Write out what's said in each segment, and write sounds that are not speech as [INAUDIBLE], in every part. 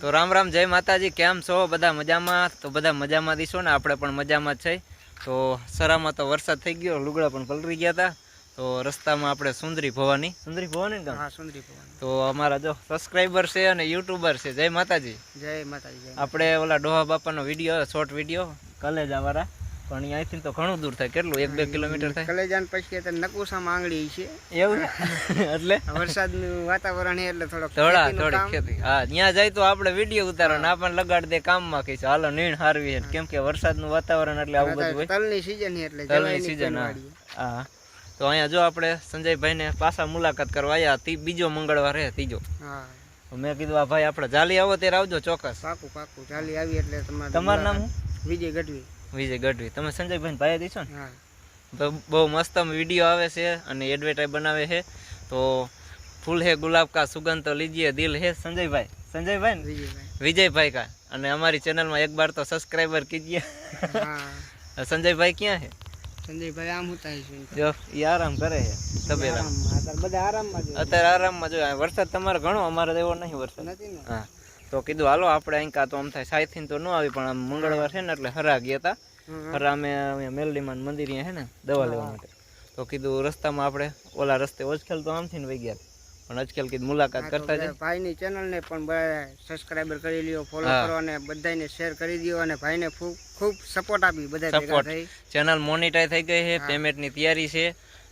તો રામ રામ જય માતાજી કેમ છો? બધા મજામાં? તો બધા મજામાં દીશો ને? આપણે પણ મજામાં છે. તો સરામાં તો વરસાદ થઈ ગયો લુગડા પણ પલરી ગયા હતા તો રસ્તામાં આપણે સુંદરી ભવાની. સુંદરી ભવાની ને હા સુંદરી ભવાની. તો અમારા જો સબસ્ક્રાઈબર છે અને યુટ્યુબર છે. જય માતાજી. જય માતાજી આપણે ઓલા ડોહા બાપાનો વીડિયો શોર્ટ વીડિયો કલેજ વાળા પણ અહીંયાથી તો ઘણું દૂર થાય. કેટલું? એક બે કિલોમીટર થાય? કલેજાન પછી કે નકુસા માંગડી છે. એવું [LAUGHS] એટલે? વરસાદનું વાતાવરણ એટલે થોડો થોડા થોડી ખેતી. હા ત્યાં જાય તો આપણે વીડિયો ઉતારો ને આપણને લગાડ દે કામમાં કહીશ હાલો નીણ હારવી છે. કેમ કે વરસાદનું વાતાવરણ એટલે આવું બધું હોય. તલની સીઝન એટલે તલની સીઝન હા. તો અહીંયા જો આપણે સંજયભાઈને પાછા મુલાકાત કરવા આવ્યા બીજો મંગળવાર હે ત્રીજો. હા. મેં કીધું આ ભાઈ આપણે જાલી આવો ત્યારે આવજો ચોક્કસ. પાકું પાકું ચાલી આવી એટલે તમારે તમારું નામ વિજય ગઢવી. વિજય ગઢવી. તમે સંજયભાઈ ભાઈ દીશો ને? તો બહુ મસ્ત વીડિયો આવે છે અને એડવર્ટાઈઝ બનાવે છે. તો ફૂલ હે ગુલાબ કા સુગંધ તો લીજીએ દિલ હે સંજયભાઈ. સંજયભાઈ વિજયભાઈ. વિજયભાઈ કા. અને અમારી ચેનલમાં એક બાર તો સબસ્ક્રાઈબર કીજીએ. હા. [LAUGHS] સંજયભાઈ ક્યાં છે સંજયભાઈ આમ ઉતા છે. જો એ આરામ કરે છે. તબેલા બધા આરામમાં અત્યારે આરામમાં જો વરસાદ તમારે ઘણો અમારે એવો નહીં વરસાદ. નથી ને? હા. તો કીધું હાલો આપણે અહીં તો આમ થાય સાયથી તો ન આવી પણ આમ મંગળવાર છે ને એટલે હરા ગયા હતા હરા અમે અહીંયા મેલડીમાં મંદિર છે ને દવા લેવા માટે. તો કીધું રસ્તામાં આપણે ઓલા રસ્તે ઓજખેલ તો આમથી ને વહી ગયા. પણ અજકેલ કીધું મુલાકાત કરતા બધા ભાઈની ચેનલને પણ સબસ્ક્રાઇબર કરી લ્યો ફોલો કરો અને બધાને શેર કરી દો અને ભાઈને ખૂબ ખૂબ સપોર્ટ આપી બધા સપોર્ટ ચેનલ મોનિટાઈ થઈ ગઈ છે પેમેન્ટની તૈયારી છે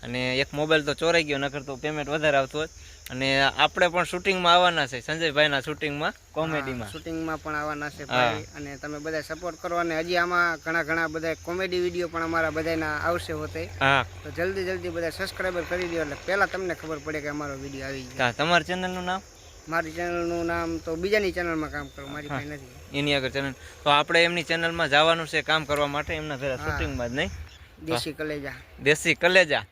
અને એક મોબાઈલ તો ચોરાઈ ગયો નકર તો પેમેન્ટ વધારે આવતું હોય. અને આપણે પણ શૂટિંગમાં આવવાના છે સંજયભાઈના શૂટિંગમાં કોમેડીમાં. શૂટિંગમાં પણ આવવાના છે ભાઈ અને તમે બધા સપોર્ટ કરો અને હજી આમાં ઘણા ઘણા બધા કોમેડી વીડિયો પણ અમારા બધાના આવશે હોતે. તો જલ્દી જલ્દી બધા સબસ્ક્રાઇબર કરી દો એટલે પહેલા તમને ખબર પડે કે અમારો વીડિયો આવી ગયો. તમારા ચેનલનું નામ? મારી ચેનલનું નામ તો બીજાની ચેનલમાં કામ કરું મારી પાસે નથી. એની આગળ ચેનલ તો આપણે એમની ચેનલમાં જવાનું છે કામ કરવા માટે એમના ઘરે શૂટિંગમાં જ નહીં? દેશી કલેજા. દેશી કલેજા.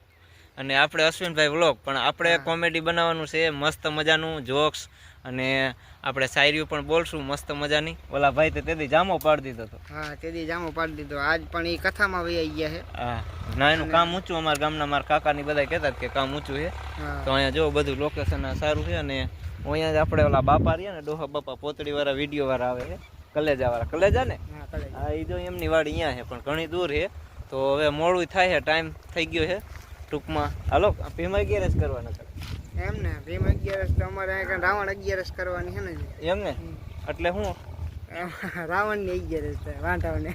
અને આપણે અશ્વિનભાઈ વ્લોગ પણ આપણે કોમેડી બનાવવાનું છે મસ્ત મજાનું જોક્સ અને આપણે શાયરીઓ પણ બોલશું મસ્ત મજાની. ઓલા ભાઈ તો તેથી જામો પાડી દીધો હતો. હા તેથી જામો પાડી દીધો. આજ પણ એ કથામાં વહી ગયા છે. હા. ના એનું કામ ઊંચું અમારા ગામના મારા કાકાની બધા કહેતા કે કામ ઊંચું છે. તો અહીંયા જો બધું લોકેશન સારું છે અને અહીંયા જ આપણે ઓલા બાપા રહ્યા ને ડોહા બાપા પોતળી વાળા વીડિયો વાળા આવે છે કલેજા વાળા કલેજા ને? હા હા એ જો એમની વાડી અહીંયા છે પણ ઘણી દૂર છે. તો હવે મોડું થાય છે ટાઈમ થઈ ગયો છે. ટૂંકમાં. હાલો અગિયાર જ કરવાના કરે એમ ને ભીમ અગિયારસ તો અમારે અહીંયા રાવણ અગિયારસ કરવાની છે ને એમ ને એટલે હું? રાવણની અગિયારસ થાય વાંઢાઓને.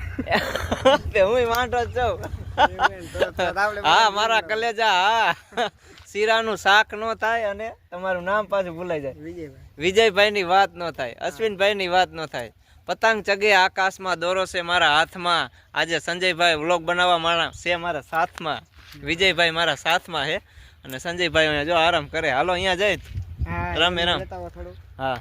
તે હું વાંટો છું. [LAUGHS] હા મારા કલેજા હા. શીરાનું શાક નો થાય અને તમારું નામ પાછું ભૂલાઈ જાય. વિજયભાઈ. વિજયભાઈની વાત ન થાય અશ્વિનભાઈની વાત ન થાય. પતંગ ચગે આકાશમાં દોરો છે મારા હાથમાં. આજે સંજયભાઈ વ્લોગ બનાવવા મારા છે મારા સાથમાં. વિજયભાઈ મારા સાથમાં છે. અને સંજયભાઈ અહીંયા જો આરામ કરે. હાલો અહીંયા જાય રમે રમ. હા.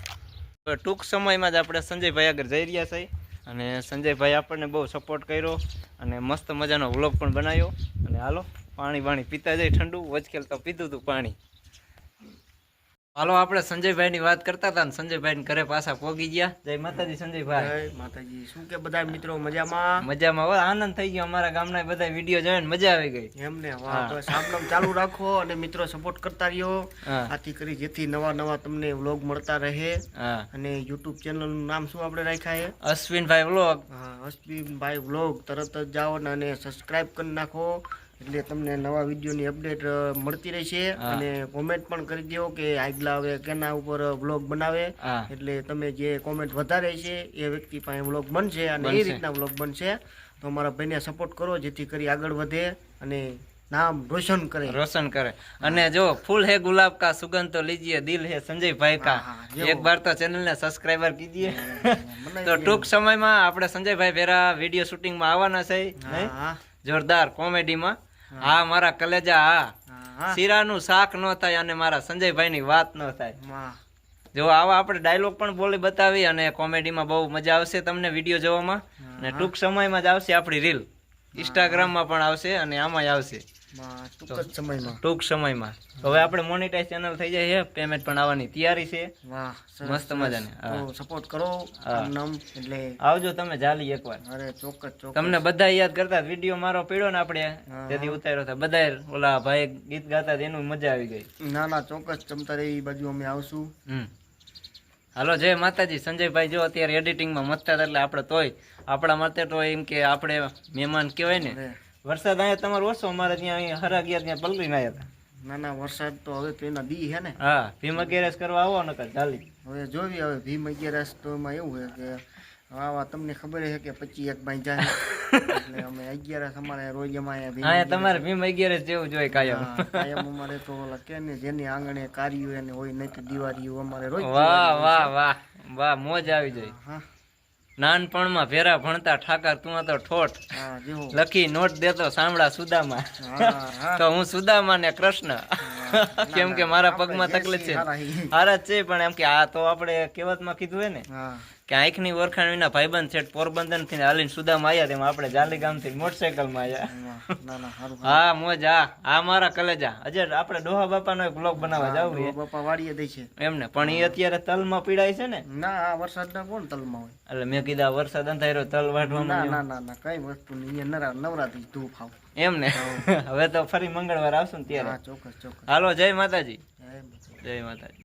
ટૂંક સમયમાં જ આપણે સંજયભાઈ આગળ જઈ રહ્યા છીએ અને સંજયભાઈ આપણને બહુ સપોર્ટ કર્યો અને મસ્ત મજાનો વ્લોગ પણ બનાવ્યો. અને હાલો પાણી વાણી પીતા જાય ઠંડુ. વચકેલ તો પીધું હતું પાણી. હાલો આપણે સંજયભાઈની વાત કરતા હતા સંજયભાઈ ઘરે પાછા પોગી ગયા. જય માતાજી સંજયભાઈ. માતાજી. શું કે બધા મિત્રો મજામાં? મજામાં. હવે આનંદ થઈ ગયો અમારા ગામના બધા વીડિયો જોઈને મજા આવી ગઈ. એમને વાહ. ચાલુ રાખો અને મિત્રો સપોર્ટ કરતા રહ્યો. આથી કરી જેથી નવા નવા તમને વ્લોગ મળતા રહે. અને યુટ્યુબ ચેનલનું નામ શું આપણે રાખ્યા છે? અશ્વિનભાઈ વ્લોગ અશ્વિનભાઈ વ્લોગ તરત જ જાઓ ને અને સબસ્ક્રાઇબ કરી નાખો. એટલે તમને નવા વિડીયોની અપડેટ મળતી રહેશે. અને કોમેન્ટ પણ કરી દો કે આગલા હવે કેના ઉપર વ્લોગ બનાવે. એટલે તમે જે કોમેન્ટ વધારે છે એ વ્યક્તિ પાસે વ્લોગ બનશે અને એ રીતના વ્લોગ બનશે. તો અમારા ભાઈને સપોર્ટ કરો જેથી કરી આગળ વધે અને નામ રોશન કરે. રોશન કરે. અને જો ફૂલ હે ગુલાબ કા સુગંધ તો લીજીએ દિલ હે સંજયભાઈ કા. એક બાર તો ચેનલ ને સબસ્ક્રાઇબર કીજીએ. [LAUGHS] તો ટૂંક સમયમાં આપણે સંજયભાઈ ભેરા વીડિયો શૂટિંગમાં આવવાના છે જોરદાર કોમેડીમાં. હા. મારા કલેજા હા. શીરાનું શાક ન થાય અને મારા સંજયભાઈ ની વાત ન થાય. જો આવા આપણે ડાયલોગ પણ બોલી બતાવી અને કોમેડીમાં બહુ મજા આવશે તમને વીડિયો જોવામાં. અને ટૂંક સમયમાં જ આવશે આપણી રીલ. ઇન્સ્ટાગ્રામમાં પણ આવશે અને આમાંય આવશે. ટૂંક સમયમાં. ટૂંક સમયમાં. હવે આપણે મોનિટાઈઝ ચેનલ થઈ જાય છે. પેમેન્ટ પણ આવવાની તૈયારી છે. મસ્ત. મજાની. સપોર્ટ કરો નામ એટલે આવજો તમે જાલી એકવાર. અરે ચોક્કસ ચોક્કસ. તમને બધા યાદ કરતા વીડિયો મારો પીડ્યો ને આપણે. તેથી ઉતાર્યો હતા બધા ઓલા ભાઈ ગીત ગાતા એનું મજા આવી ગઈ. ના ના ચોક્કસ ચમતા રહી. બાજુ અમે આવશું. હાલો જય માતાજી. સંજયભાઈ જો અત્યારે એડિટિંગમાં મસ્તા હતા એટલે આપણે તોય આપણા માટે તો એમ કે આપણે મહેમાન કહેવાય ને. વરસાદ અહીંયા તમારો ઓછો? અમારે ત્યાં અહીં હરા ગયા ત્યાં પલરી ના હતા ના ના વરસાદ તો હવે એના દી હે ને. હા ભીમ ગેરેજ કરવા આવો ને ચાલી હવે જોવી હવે ભીમ અગિયારસ તો એમાં એવું હોય કે આવા તમને ખબર છે કે પછી એક ભાઈ જાય. એટલે અમે અગિયારસ અમારે રોજ અમારે હા તમારે ભીમ અગિયારસ જેવું જોઈએ કાયમ. કાયમ અમારે તો ઓલા કે ને જેની આંગણે કાર્યું એને હોય નહીં તો દિવાળીઓ અમારે રોજ વાહ વાહ વાહ વાહ મોજ આવી જાય. હા. નાનપણમાં ભેરા ભણતા ઠાકર તું તો ઠોઠ. લખી નોટ દેતો સાંભળા સુદામા. તો હું સુદામા ને કૃષ્ણ. કેમ કે મારા પગમાં તકલીફ છે. હારા છે પણ એમ કે આ તો આપણે કહેવતમાં કીધું હે ને. કે આંખની ઓળખાણ વિના ભાઈબંધ છે પોરબંદરથી હાલીને સુદામ આવ્યા તેમાં આપણે જાલી ગામથી મોટરસાયકલમાં આવ્યા ના ના હા મોજ આ આ મારા કલેજા. અજય આપણે ડોહા બાપાનો એક બ્લોગ બનાવવા જવું બાપા વાડીએ દે છે. એમને પણ એ અત્યારે તલમાં પીડાય છે ને? ના આ વરસાદના કોણ તલમાં હોય? એટલે મેં કીધા વરસાદ અંધાર્યો તલ ના વાઢવામાં ના ના ના કઈ વસ્તુ નહીં. નરા નવરાત્રી ધૂપ આવ. એમ ને હવે તો ફરી મંગળવાર આવશું ને ત્યારે. ચોક્કસ ચોક્કસ. હાલો જય માતાજી. જય માતાજી.